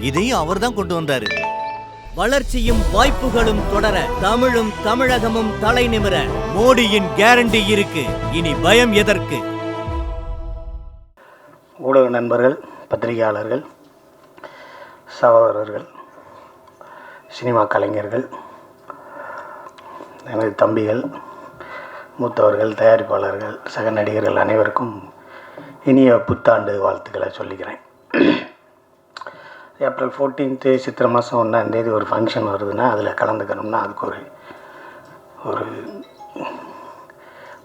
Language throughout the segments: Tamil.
இதையும் அவர் தான் கொண்டு வந்தாரு. வளர்ச்சியும் வாய்ப்புகளும் தொடர தமிழும் தமிழகமும் தலை நிமிர. மோடியின் கேரண்டி இருக்கு. இனி பயம் எதற்கு? ஊடக நண்பர்கள் பத்திரிகையாளர்கள் சகோதரர்கள் சினிமா கலைஞர்கள் எனது தம்பிகள் மூத்தவர்கள் தயாரிப்பாளர்கள் சக நடிகர்கள் அனைவருக்கும் இனிய புத்தாண்டு வாழ்த்துக்களை சொல்லிக்கிறேன். ஏப்ரல் ஃபோர்டீன்த்து சித்திரை மாதம் ஒன்றாந்தேதி ஒரு ஃபங்க்ஷன் வருதுன்னா அதில் கலந்துக்கணும்னா அதுக்கு ஒரு ஒரு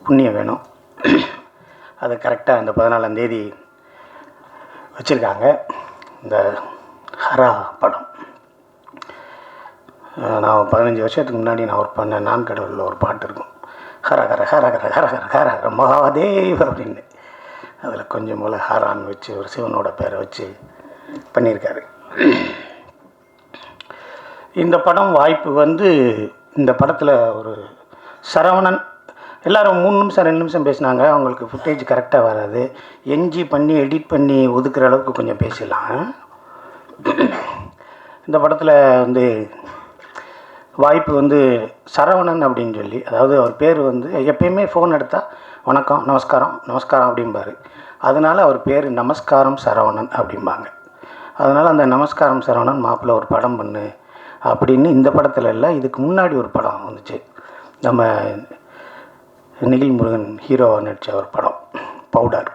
புண்ணியம் வேணும். அது கரெக்டாக அந்த பதினாலாந்தேதி வச்சுருக்காங்க. இந்த ஹரா படம். நான் பதினஞ்சு வருஷத்துக்கு முன்னாடி நான் ஒர்க் பண்ண நான் கடவுளில் ஒரு பாட்டு இருக்கும். ஹரஹர ஹரஹர ஹரஹர ஹரஹர மகாதேவ் அப்படின்னு. அதில் கொஞ்சம் போல் ஹரான்னு வச்சு ஒரு சிவனோட பேரை வச்சு பண்ணியிருக்காரு. இந்த படம் வாய்ப்பு வந்து இந்த படத்தில் ஒரு சரவணன் எல்லோரும் மூணு நிமிஷம் ரெண்டு நிமிஷம் பேசினாங்க. அவங்களுக்கு ஃபுட்டேஜ் கரெக்டாக வராது. என்ஜி பண்ணி எடிட் பண்ணி ஒதுக்குற அளவுக்கு கொஞ்சம் பேசலாம் இந்த படத்தில் வந்து வாய்ப்பு வந்து சரவணன் அப்படின்னு சொல்லி அதாவது அவர் பேர் வந்து எப்பயுமே ஃபோன் எடுத்தால் வணக்கம் நமஸ்காரம் நமஸ்காரம் அப்படிம்பார். அதனால் அவர் பேர் நமஸ்காரம் சரவணன் அப்படிம்பாங்க. அதனால் அந்த நமஸ்காரம் சரவணன் மாப்பிள்ளை ஒரு படம் பண்ணு அப்படின்னு இந்த படத்தில் இல்லை இதுக்கு முன்னாடி ஒரு படம் வந்துச்சு. நம்ம நிகில் முருகன் ஹீரோவாக நடித்த ஒரு படம் பவுடர்.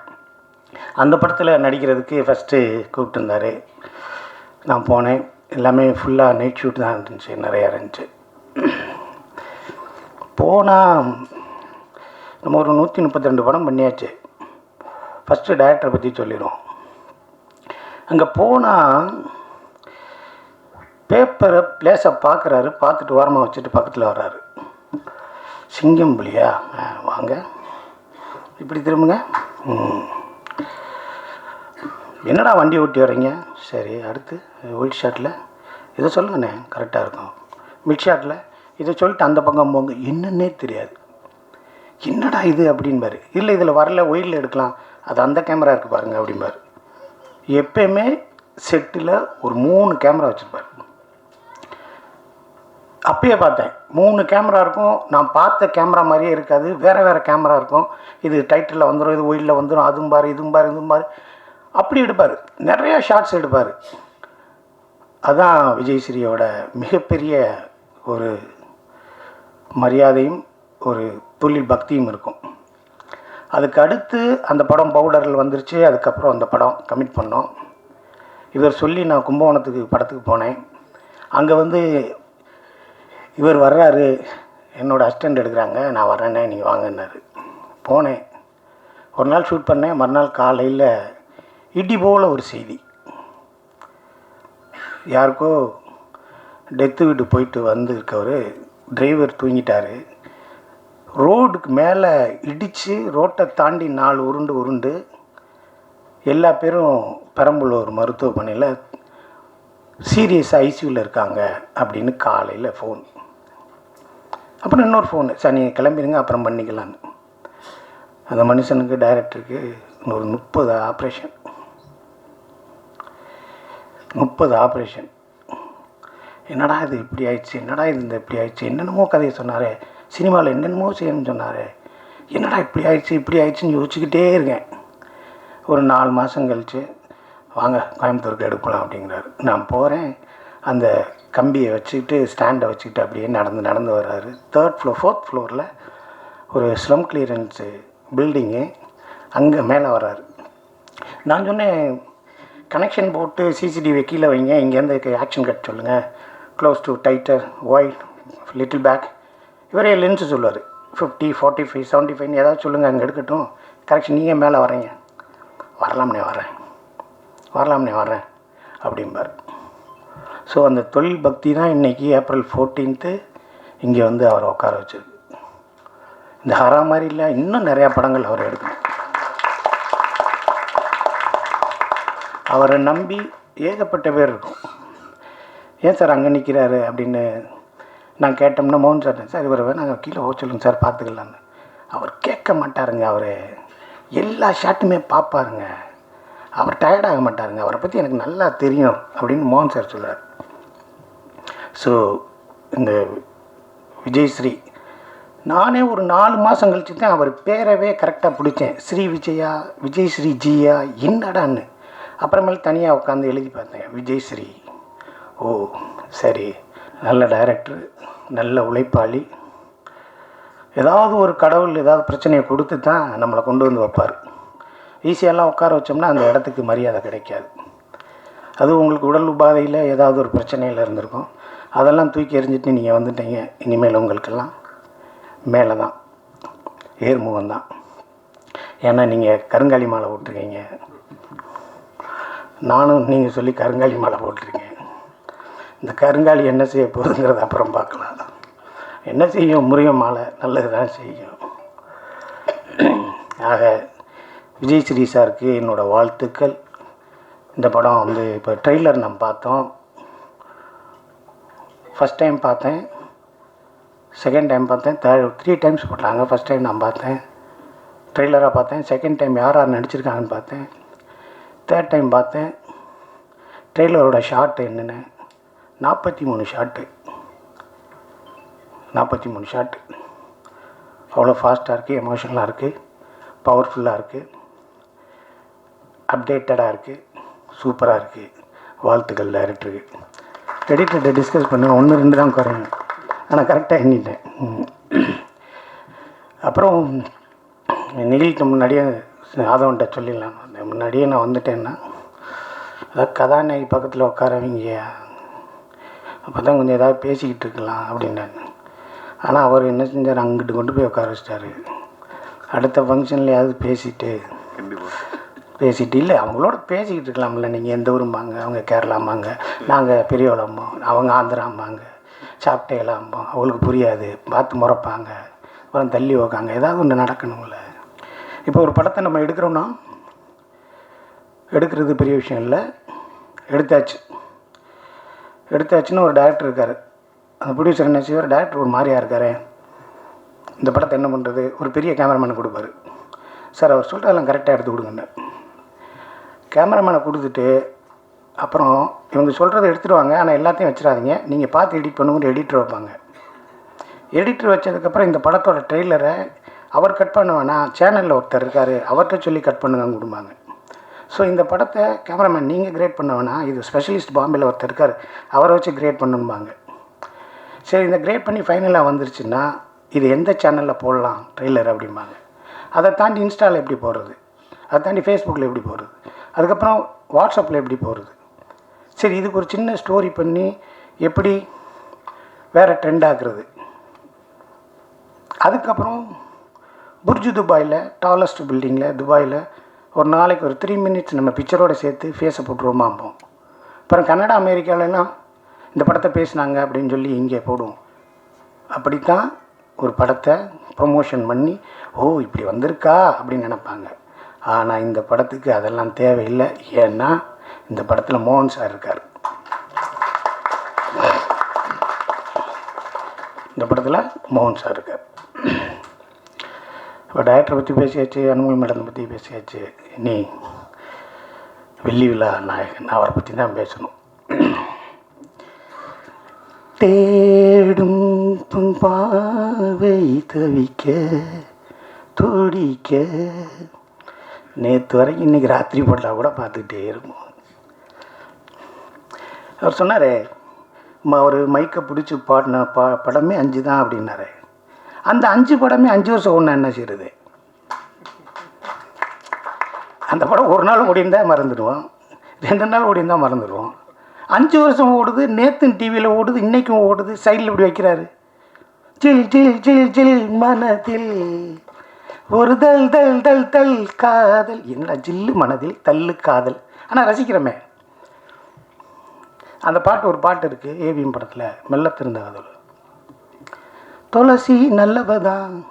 அந்த படத்தில் நடிக்கிறதுக்கு ஃபஸ்ட்டு கூப்பிட்டுருந்தார் நான் போனேன். எல்லாமே ஃபுல்லாக நைட் ஷூட் தான் இருந்துச்சு நிறையா இருந்துச்சு. போனால் நம்ம ஒரு நூற்றி முப்பத்தி ரெண்டு படம் பண்ணியாச்சு. ஃபஸ்ட்டு டேரக்டரை பற்றி சொல்லிடுவோம் அங்கே போனால் பேப்பரை பிளேஸை பார்க்குறாரு பார்த்துட்டு ஓரமாக வச்சுட்டு பக்கத்தில் வர்றாரு. சிங்கம் புலியா? ஆ, வாங்க. இப்படி திரும்புங்க. என்னடா வண்டி ஓட்டி வரீங்க சரி அடுத்து ஒயிட் ஷாட்டில் இதை சொல்லுங்கண்ணே கரெக்டாக இருக்கும். மிட் ஷாட்டில் இதை சொல்லிட்டு அந்த பக்கம் போங்க. என்னன்னே தெரியாது. என்னடா இது அப்படின்பாரு. இல்லை இதில் வரல ஒயிலில் எடுக்கலாம். அது அந்த கேமரா இருக்குது பாருங்க அப்படிம்பாரு எப்பயுமே செட்டில் ஒரு மூணு கேமரா வச்சுருப்பாரு. அப்பயே பார்த்தேன் மூணு கேமரா இருக்கும் நான் பார்த்த கேமரா மாதிரியே இருக்காது வேறு வேறு கேமரா இருக்கும். இது டைட்டிலில் வந்துடும் இது ஒயிலில் வந்துடும் அதுவும் பாரு இதுவும் பாரு இதுவும் பாரு. அப்படி எடுப்பார். நிறையா ஷார்ட்ஸ் எடுப்பார். அதான் விஜய் ஸ்ரீயோட மிகப்பெரிய ஒரு மரியாதையும் ஒரு தொழில் பக்தியும் இருக்கும். அதுக்கு அடுத்து அந்த படம் பவுடரில் வந்துருச்சு அதுக்கப்புறம் அந்த படம் கமிட் பண்ணோம். இவர் சொல்லி நான் கும்பகோணத்துக்கு படத்துக்கு போனேன். அங்கே வந்து இவர் வர்றாரு என்னோடய அசிஸ்டண்ட் எடுக்கிறாங்க நான் வரேனே நீங்கள் வாங்கன்னாரு. போனேன். ஒரு நாள் ஷூட் பண்ணேன் மறுநாள் காலையில் இடி போல் ஒரு செய்தி. யாருக்கோ டெத்து வீட்டு போயிட்டு வந்திருக்கவர் டிரைவர் தூங்கிட்டாரு. ரோடுக்கு மேலே இடித்து ரோட்டை தாண்டி நாலு உருண்டு உருண்டு எல்லா பேரும் பெரம்பலூர் மருத்துவமனையில் சீரியஸ் ஐசியூவில் இருக்காங்க அப்படின்னு காலையில் ஃபோன் அப்புறம் இன்னொரு ஃபோனு சார் நீங்கள் கிளம்பிடுங்க அப்புறம் பண்ணிக்கலான்னு அந்த மனுஷனுக்கு டைரக்டருக்கு ஒரு முப்பது ஆப்ரேஷன் முப்பது ஆப்ரேஷன் என்னடா இது இப்படி ஆயிடுச்சு? என்னடா இது இந்த இப்படி ஆயிடுச்சு? என்னென்னமோ கதையை சொன்னார். சினிமாவில் என்னென்னமோ செய்யணும்னு சொன்னார். என்னடா இப்படி ஆயிடுச்சு இப்படி ஆயிடுச்சுன்னு யோசிச்சுக்கிட்டே இருக்கேன். ஒரு நாலு மாதம் கழிச்சு வாங்க கோயம்புத்தூருக்கு எடுக்கலாம் அப்படிங்கிறாரு. நான் போகிறேன் அந்த கம்பியை வச்சுக்கிட்டு ஸ்டாண்டை வச்சுக்கிட்டு அப்படியே நடந்து நடந்து வர்றாரு. தேர்ட் ஃப்ளோர் ஃபோர்த் ஃப்ளோரில் ஒரு ஸ்லம் கிளியரன்ஸு பில்டிங்கு அங்கே மேலே வர்றாரு. நான் சொன்னேன் கனெக்ஷன் போட்டு சிசிடிவி கீழே வைங்க இங்கேருந்து ஆக்ஷன் கட் சொல்லுங்கள் close to tighter wide little back இவரே லென்ஸு சொல்லுவார். Fifty forty five seventy five ஏதாவது சொல்லுங்கள் அங்கே எடுக்கட்டும் கரெக்ஷன் நீங்கள் மேலே வரீங்க. வரலாம்னே வரேன். வரலாம்னே வரேன். அப்படிம்பார். ஸோ அந்த தொழில் பக்தி தான் இன்றைக்கி ஏப்ரல் ஃபோர்டீன்த்து இங்கே வந்து அவரை உட்கார வச்சிருக்கு. இந்த ஹரா மாதிரி இல்லை இன்னும் நிறையா படங்கள் அவர் எடுக்கணும் அவரை நம்பி ஏகப்பட்ட பேர் இருக்கும். ஏன் சார் அங்கே நிற்கிறாரு அப்படின்னு நான் கேட்டோம்னா மோகன் சார் சார் இவரை நாங்கள் கீழே போக சொல்லுங்க சார் பார்த்துக்கலான்னு அவர் கேட்க மாட்டாருங்க அவர். எல்லா ஷாட்டுமே பார்ப்பாருங்க. அவர் டயர்டாக மாட்டாருங்க. அவரை பற்றி எனக்கு நல்லா தெரியும் அப்படின்னு மோகன் சார் சொல்கிறார் ஸோ இந்த விஜயஸ்ரீ நானே ஒரு நாலு மாதம் கழிச்சு தான் அவர் பேரவே கரெக்டாக பிடிச்சேன். ஸ்ரீ விஜயா விஜய் ஸ்ரீ ஜியா என்னடான்னு. அப்புறமேல் தனியாக உட்காந்து எழுதி பார்த்தேன் விஜய் ஸ்ரீ. ஓ சரி. நல்ல டைரக்டர் நல்ல உழைப்பாளி. ஏதாவது ஒரு கடவுள் ஏதாவது பிரச்சனையை கொடுத்து தான் நம்மளை கொண்டு வந்து வைப்பார். ஈஸியெல்லாம் உட்கார வச்சோம்னா அந்த இடத்துக்கு மரியாதை கிடைக்காது. அது உங்களுக்கு உடல் உபாதையில் ஏதாவது ஒரு பிரச்சனையில் இருந்திருக்கும். அதெல்லாம் தூக்கி எறிஞ்சிட்டு நீங்கள் வந்துட்டீங்க. இனிமேல் உங்களுக்கெல்லாம் மேலே தான் ஏர்முகம் தான் ஏன்னா நீங்கள் கருங்காலி மாலை போட்டிருக்கீங்க. நானும் நீங்கள் சொல்லி கருங்காலி மாலை போட்டிருக்கேன். இந்த கருங்காலி என்ன செய்ய போகுதுங்கிறத அப்புறம் பார்க்கலாம். என்ன செய்யும்? முருகன் மாலை நல்லது தான் செய்யும். ஆக விஜய் ஸ்ரீ சாருக்கு என்னோடய வாழ்த்துக்கள். இந்த படம் வந்து இப்போ ட்ரெய்லர் நம்ம பார்த்தோம். ஃபஸ்ட் டைம் பார்த்தேன். செகண்ட் டைம் பார்த்தேன். தேர்ட் த்ரீ டைம்ஸ் போட்டாங்க. ஃபஸ்ட் டைம் நான் பார்த்தேன். ட்ரெய்லராக பார்த்தேன். செகண்ட் டைம் யார் யார் நடிச்சிருக்காங்கன்னு பார்த்தேன். தேர்ட் டைம் பார்த்தேன். ட்ரெய்லரோட ஷார்ட் என்னென்ன. நாற்பத்தி மூணு ஷாட்டு நாற்பத்தி மூணு ஷாட்டு அவ்வளோ ஃபாஸ்ட்டாக இருக்குது எமோஷனலாக இருக்குது பவர்ஃபுல்லாக இருக்குது அப்டேட்டடாக இருக்குது சூப்பராக இருக்குது வாழ்த்துக்கள் டேரக்டருக்கு எடிட்டர்கிட்ட டிஸ்கஸ் பண்ண ஒன்று ரெண்டு தான் குறையும் ஆனால் கரெக்டாக எண்ணிட்டேன். அப்புறம் நிகழ்ச்சிக்கு முன்னாடியே ஆதவன்கிட்ட சொல்லிடலாம். முன்னாடியே நான் வந்துட்டேன்னா அதாவது கதாநாயகி பக்கத்தில் உட்காரவங்க அப்போ தான் கொஞ்சம் ஏதாவது பேசிக்கிட்டு இருக்கலாம் அப்படின்னாங்க ஆனால் அவர் என்ன செஞ்சார்? அங்கிட்டு கொண்டு போய் உட்கார வச்சிட்டாரு. அடுத்த ஃபங்க்ஷன்லையாவது பேசிட்டு பேசிட்டு இல்லை அவங்களோட பேசிக்கிட்டு இருக்கலாம்ல. நீங்கள் எந்த ஊரும்பாங்க அவங்க கேரளாம்பாங்க நாங்கள் பெரியவளம்போம் அவங்க ஆந்திராம்பாங்க சாப்பிட்டேலாம்போம் அவங்களுக்கு புரியாது பார்த்து முறைப்பாங்க அப்புறம் தள்ளி வைக்காங்க ஏதாவது ஒன்று நடக்கணும்ல. இப்போ ஒரு படத்தை நம்ம எடுக்கிறோம்னா எடுக்கிறது பெரிய விஷயம் இல்லை. எடுத்தாச்சு. எடுத்தாச்சுன்னு ஒரு டேரக்டர் இருக்கார். அந்த ப்ரொடியூசர் என்ன செய்வார்? டேரக்டர் ஒரு மாதிரியாக இருக்கார். இந்த படத்தை என்ன பண்ணுறது ஒரு பெரிய கேமராமேன் கொடுப்பாரு. சார் அவர் சொல்லிட்டு அதெல்லாம் கரெக்டாக எடுத்து கொடுங்கன்னு. கேமராமேனை கொடுத்துட்டு அப்புறம் இவங்க சொல்கிறத எடுத்துடுவாங்க. ஆனால் எல்லாத்தையும் வச்சிடாதீங்க. நீங்கள் பார்த்து எடிட் பண்ணுங்க எடிட்டர் வைப்பாங்க. எடிட்டர் வச்சதுக்கப்புறம் இந்த படத்தோட ட்ரெய்லரை அவர் கட் பண்ண வேணாம் சேனலில் ஒருத்தர் இருக்கார். அவர்கிட்ட சொல்லி கட் பண்ணுங்கன்னு கொடுப்பாங்க. ஸோ இந்த படத்தை கேமராமேன் நீங்கள் கிரேட் பண்ண இது ஸ்பெஷலிஸ்ட் பாம்பேயில் ஒருத்தர் இருக்கார். அவரை வச்சு கிரேட் பண்ணும்பாங்க சரி இந்த கிரேட் பண்ணி ஃபைனலாக வந்துருச்சுன்னா இது எந்த சேனலில் போடலாம் ட்ரெய்லர் அப்படிம்பாங்க. அதை தாண்டி இன்ஸ்டாவில் எப்படி போடுறது? அதை தாண்டி ஃபேஸ்புக்கில் எப்படி போடுறது? அதுக்கப்புறம் வாட்ஸ்அப்பில் எப்படி போடுறது? சரி இதுக்கு ஒரு சின்ன ஸ்டோரி பண்ணி எப்படி வேறு ட்ரெண்ட் ஆகுறது அதுக்கப்புறம் புர்ஜு துபாயில் டாலஸ்ட் பில்டிங்கில் துபாயில் ஒரு நாளைக்கு ஒரு த்ரீ மினிட்ஸ் நம்ம பிக்சரோட சேர்த்து ஃபேஸை போட்டுருவோமாம்போம். அப்புறம் கன்னடா அமெரிக்காவிலலாம் இந்த படத்தை பேசினாங்க அப்படின்னு சொல்லி இங்கே போடுவோம். அப்படித்தான் ஒரு படத்தை ப்ரொமோஷன் பண்ணி ஓ இப்படி வந்திருக்கா அப்படின்னு நினைப்பாங்க. ஆனால் இந்த படத்துக்கு அதெல்லாம் தேவையில்லை. ஏன்னா இந்த படத்தில் மோகன் சார் இருக்கார். இந்த படத்தில் மோகன் சார் இருக்கார். இப்போ டேரக்டரை பற்றி பேசியாச்சு அனுமல் மேடம் பற்றி பேசியாச்சு. இனி வெள்ளி விழா நாயகன் அவரை பற்றி தான் பேசணும். தேடும் புன் தவிக்க துடிக்க. நேற்று வரைக்கும் இன்றைக்கி ராத்திரி போட்டால் கூட பார்த்துக்கிட்டே இருக்கும் அவர் சொன்னார் அவர் மைக்கை பிடிச்சி பாடின பா படமே அஞ்சு தான் அப்படின்னாரு. அந்த அஞ்சு படமே அஞ்சு வருஷம் ஒன்று என்ன செய்யுது அந்த படம் ஒரு நாள் ஓடிந்தால் மறந்துடுவோம். ரெண்டு நாள் ஓடிந்தால் மறந்துடுவோம். அஞ்சு வருஷம் ஓடுது நேற்று டிவியில் ஓடுது இன்றைக்கும் ஓடுது சைடில் இப்படி வைக்கிறாரு. ஜில் ஜில் சில் ஜில் மனதில். ஒரு தல் தல் தல் தல் காதல். என்னடா ஜில்லு மனதில் தள்ளு காதல். ஆனால் ரசிக்கிறோமே. அந்த பாட்டு ஒரு பாட்டு இருக்குது ஏவிஎம் படத்தில் மெல்ல திருந்த காதல். துளசி நல்லவதான்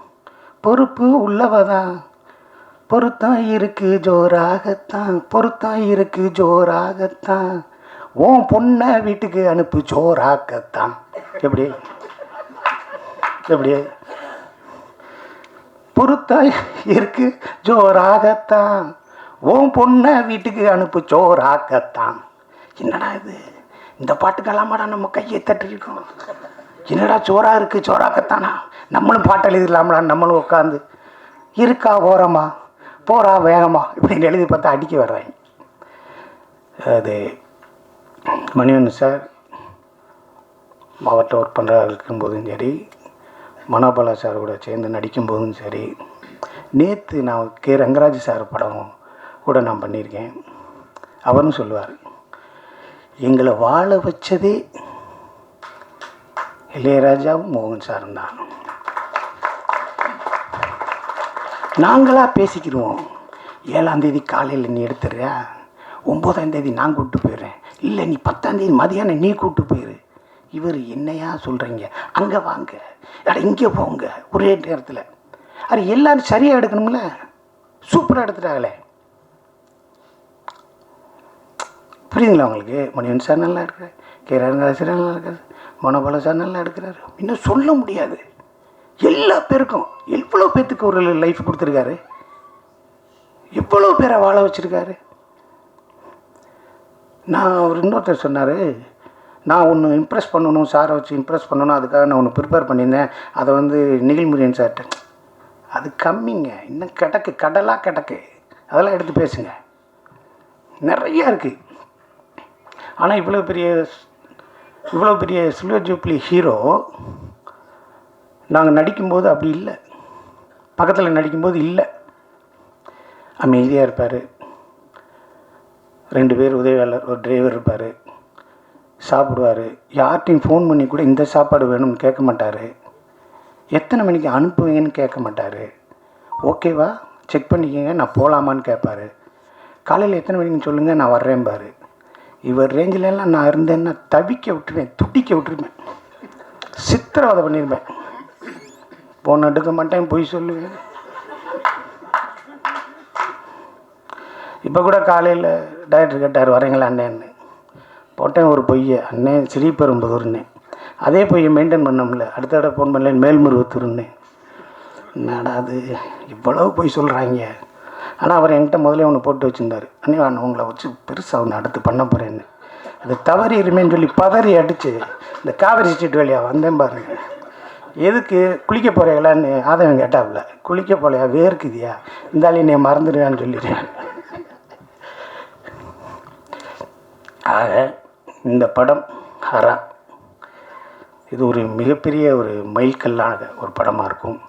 பொறுப்பு உள்ளவதான். பொருத்தம் இருக்கு ஜோராகத்தான் பொருத்தம் இருக்கு ஜோராகத்தான். உன் பொண்ணை வீட்டுக்கு அனுப்பு ஜோராகத்தான். எப்படி? எப்படி? பொருத்தம் இருக்கு ஜோராகத்தான். உன் பொண்ணை வீட்டுக்கு அனுப்பு ஜோராகத்தான். என்னடா இது? இந்த பாட்டுக்கெல்லாமாடா நம்ம கையை தட்டிருக்கோம் என்னடா சோறா இருக்குது சோறாக்கத்தானா? நம்மளும் பாட்டு எழுதிடலாம்டா நம்மளும் உட்காந்து இருக்கா ஓரமா போகிறா வேகமா? இப்படின்னு எழுதி பார்த்தா அடிக்க வர்றாங்க. அது மணிவன் சார் மாவட்ட ஒர்க் பண்ணுறா இருக்கும்போதும் சரி மனோபாலா சார் கூட சேர்ந்து நடிக்கும்போதும் சரி நேற்று நான் கே ரங்கராஜ் சார் படம் கூட நான் பண்ணியிருக்கேன். அவரும் சொல்லுவார் எங்களை வாழ வச்சதே இளையராஜாவும் மோகன் சாரும் தான் நாங்களாக பேசிக்கிடுவோம். ஏழாந்தேதி காலையில் நீ எடுத்துறியா ஒம்பதாந்தேதி நான் கூப்பிட்டு போயிடுறேன். இல்லை நீ பத்தாந்தேதி மதியானம் நீ கூப்பிட்டு போயிரு. இவர் என்னையா சொல்கிறீங்க அங்கே வாங்க. அட இங்கே போங்க. ஒரே நேரத்தில். அது எல்லாரும் சரியாக எடுக்கணும்ல? சூப்பராக எடுத்துட்டாங்களே. புரியுதுங்களா உங்களுக்கு? மணிவன் சார் நல்லா இருக்கிறார் கே. ரங்கராஜ் சார் நல்லா இருக்காரு. மனோபல நல்லா எடுக்கிறாரு. இன்னும் சொல்ல முடியாது. எல்லா பேருக்கும் எவ்வளோ பேர்த்துக்கு ஒரு லைஃப் கொடுத்துருக்காரு. எவ்வளோ பேரை வாழ வச்சுருக்காரு. நான் அவர் இன்னொருத்தர் சொன்னார் நான் ஒன்று இம்ப்ரெஸ் பண்ணணும் சாரை வச்சு இம்ப்ரெஸ் பண்ணணும் அதுக்காக நான் ஒன்று ப்ரிப்பேர் பண்ணியிருந்தேன். அதை வந்து நிகில்முரியன் சார்கிட்ட அது கம்மிங்க. இன்னும் கிடக்கு கடலாக கிடக்கு. அதெல்லாம் எடுத்து பேசுங்க. நிறையா இருக்குது ஆனால் இவ்வளோ பெரிய இவ்வளோ பெரிய சில்வர் ஜூப்ளி ஹீரோ நாங்கள் நடிக்கும்போது அப்படி இல்லை. பக்கத்தில் நடிக்கும்போது இல்லை. அமைதியாக இருப்பார். ரெண்டு பேர் உதவியாளர் ஒரு டிரைவர் இருப்பார். சாப்பிடுவார். யார்கிட்டையும் ஃபோன் பண்ணி கூட இந்த சாப்பாடு வேணும்னு கேட்க மாட்டார். எத்தனை மணிக்கு அனுப்புவீங்கன்னு கேட்க மாட்டார். ஓகேவா செக் பண்ணிக்கங்க நான் போகலாமான்னு கேட்பாரு. காலையில் எத்தனை மணிக்கு சொல்லுங்கள் நான் வர்றேன்பாரு. இவர் ரேஞ்சிலெல்லாம் நான் இருந்தேன்னா தவிக்க விட்டுருவேன் துடிக்க விட்டுருவேன். சித்திரவதை பண்ணியிருப்பேன் போன் எடுக்க மாட்டேன் பொய் சொல்லுவேன். இப்போ கூட காலையில் டைரக்டர் கேட்டார் வரீங்களா அண்ணேன்னு? போட்டேன் ஒரு பொய்யை. அண்ணன் ஸ்ரீபெரும்புதூர்னே அதே பொய்யை மெயின்டைன் முடியல அடுத்த தடவை ஃபோன் பண்ணல மேல்மருவத்தூர்னே என்னடா அது? இவ்வளவு பொய் சொல்கிறாங்க ஆனால் அவர் என்கிட்ட முதல்ல ஒன்று போட்டு வச்சுருந்தார். அண்ணே நான் உங்களை வச்சு பெருசாக ஒன்று அடுத்து பண்ண போகிறேன்னு அது தவறி இருமேன்னு சொல்லி பதறி அடித்து இந்த காவிரி ஸ்ட்ரீட் வழியாக வந்தேன் பாருங்க. எதுக்கு? குளிக்க போகிறீங்களான்னு ஆதவன் கேட்டாப்புல. குளிக்க போலையா? வேர்க்குதியா இருந்தாலும் நீ மறந்துடுவேன்னு சொல்லிடுறேன். ஆக இந்த படம் ஹரா. இது ஒரு மிகப்பெரிய ஒரு மைல்கல்லான ஒரு படமாக இருக்கும்.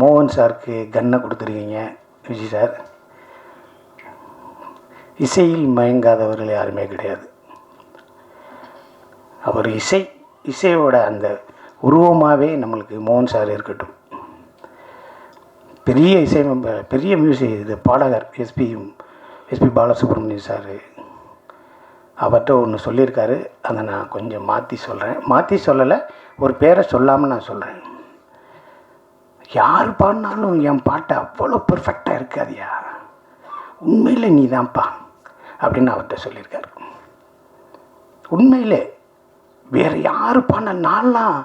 மோகன் சாருக்கு கன்னை கொடுத்துருக்கீங்க. விஜய் சார் இசையில் மயங்காதவர்கள் யாருமே கிடையாது. அவர் இசை இசையோட அந்த உருவமாகவே நம்மளுக்கு மோகன் சார் இருக்கட்டும். பெரிய இசை பெரிய மியூசிக் இது பாடகர் எஸ்பி எஸ்பி பாலசுப்ரமணியம் சார். அவர்கிட்ட ஒன்று சொல்லியிருக்காரு. அதை நான் கொஞ்சம் மாற்றி சொல்கிறேன் மாற்றி சொல்லலை ஒரு பேரை சொல்லாமல் நான் சொல்கிறேன் யார் பாடினாலும் என் பாட்டு அவ்வளோ பர்ஃபெக்டாக இருக்காதியா உண்மையில் நீ தான்ப்பா அப்படின்னு அவர்கிட்ட சொல்லியிருக்காரு. உண்மையிலே வேறு யார் பாடின நான்லாம்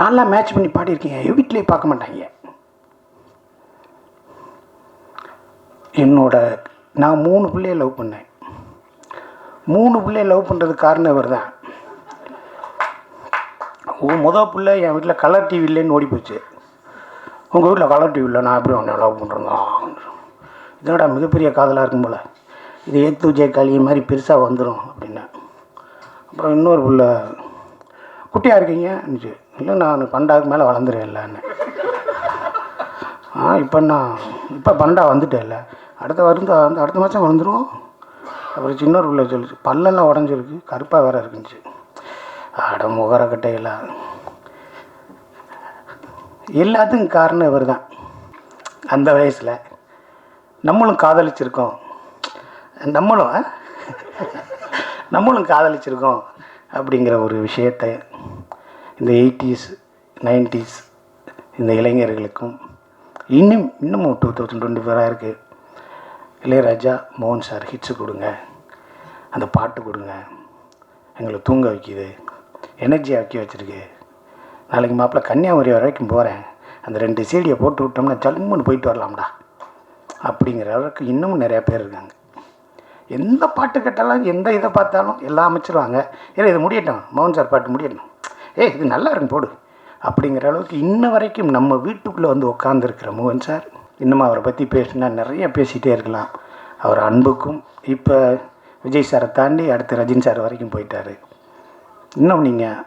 நான்லாம் மேட்ச் பண்ணி பாடியிருக்கேன். என் வீட்டிலே பார்க்க மாட்டாங்க. என்னோட நான் மூணு பிள்ளைய லவ் பண்ணேன். மூணு பிள்ளைய லவ் பண்ணுறதுக்கு காரணம் இவர் தான் மொதல் பிள்ளை என் வீட்டில் கலர் டிவி இல்லைன்னு ஓடி போச்சு. உங்கள் ஊரில் கலர் டிவி இல்லை நான் எப்படி உன்னை லவ் பண்ணுறேங்க இதோட மிகப்பெரிய காதலாக இருக்கும் போல். இது ஏத்து ஜெய களி மாதிரி பெருசாக வந்துடும் அப்படின்னு. அப்புறம் இன்னொரு பிள்ள குட்டியாக இருக்கீங்க? இல்லை நான் பண்டாவுக்கு மேலே வளர்ந்துருவேன் இல்லைன்னு ஆ இப்போ நான் இப்போ பண்டா வந்துட்டேன்ல. அடுத்த வருந்த அந்த அடுத்த மாதம் வந்துடும் அப்புறம் சின்ன ஒரு பிள்ளை சொல்லிச்சு பல்லெல்லாம் உடஞ்சிருக்கு கருப்பாக வேற இருக்குந்துச்சு அட முகர கட்டையெல்லாம் எல்லாத்துக்கும் காரணம் இவர் தான் அந்த வயசில் நம்மளும் காதலிச்சிருக்கோம். நம்மளும் நம்மளும் காதலிச்சிருக்கோம் அப்படிங்கிற ஒரு விஷயத்தை இந்த எயிட்டிஸ் நைன்டிஸ் இந்த இளைஞர்களுக்கும் இன்னும் இன்னமும் டூ தௌசண்ட் டுவெண்ட்டி ஃபோராக இருக்குது இளையராஜா மோகன் சார் ஹிட்ஸு கொடுங்க. அந்த பாட்டு கொடுங்க. எங்களை தூங்க வைக்கிது. எனர்ஜி ஆக்கி வச்சுருக்கு. நாளைக்கு மாப்பிள்ள கன்னியாகுமரி வரைக்கும் போகிறேன் அந்த ரெண்டு சீடியை போட்டு விட்டோம்னா ஜல்முன்னு போயிட்டு வரலாம்டா. அப்படிங்கிற அளவுக்கு இன்னமும் நிறையா பேர் இருக்காங்க. எந்த பாட்டு கேட்டாலும் எந்த இதை பார்த்தாலும் எல்லாம் அமைச்சிருவாங்க. ஏன்னா இது முடியட்டும். மோகன் சார் பாட்டு முடியட்டும். ஏ இது நல்லா இருக்கும் போடு. அப்படிங்கிற அளவுக்கு இன்ன வரைக்கும் நம்ம வீட்டுக்குள்ளே வந்து உட்காந்துருக்கிற மோகன் சார் இன்னும் அவரை பற்றி பேசினா நிறைய பேசிகிட்டே இருக்கலாம். அவர் அன்புக்கும் இப்போ விஜய் சாரை தாண்டி அடுத்து ரஜினி சார் வரைக்கும் போயிட்டாரு. இன்னும் நீங்கள்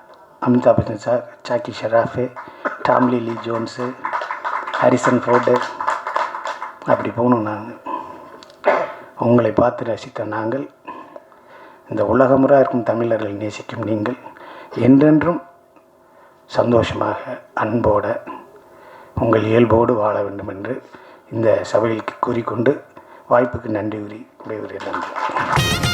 Amitabh Bachchan sir Jackie Shroff Tommy Lee Jones Harrison Ford அப்படி போகணும் நாங்கள் உங்களை பார்த்து ரசித்த நாங்கள் இந்த உலகமுறாக இருக்கும் தமிழர்கள் நேசிக்கும் நீங்கள் என்றென்றும் சந்தோஷமாக அன்போட உங்கள் இயல்போடு வாழ வேண்டும் என்று இந்த சபையில் கூறிக்கொண்டு வாய்ப்புக்கு நன்றி கூறி விடைபெறுகிறேன். நன்றி